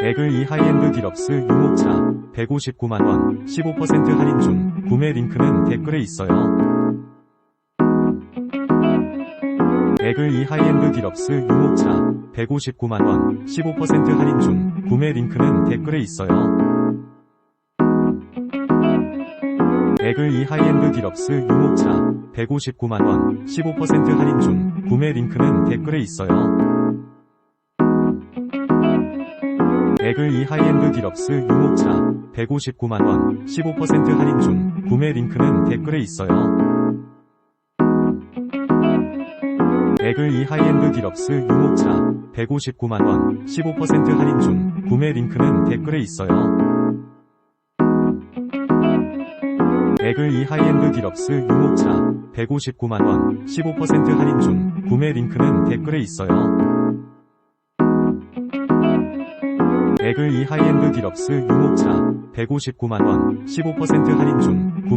에그 이 하이엔드 디럭스 유모차 159만원 15% 할인 중 구매 링크는 댓글에 있어요. 에그 이 하이엔드 디럭스 유모차 159만원 15% 할인 중 구매 링크는 댓글에 있어요. 에그 이 하이엔드 디럭스 유모차 159만원 15% 할인 중 구매 링크는 댓글에 있어요. 에그 이 하이엔드 디럭스 유모차 159만원 15% 할인 중 구매 링크는 댓글에 있어요. 에그 이 하이엔드 디럭스 유모차 159만원 15% 할인 중 구매 링크는 댓글에 있어요. 에그 이 하이엔드 디럭스 유모차 159만원 15% 할인 중 구매 링크는 댓글에 있어요. 에그 이 하이엔드 디럭스 유모차 159만원 15% 할인 중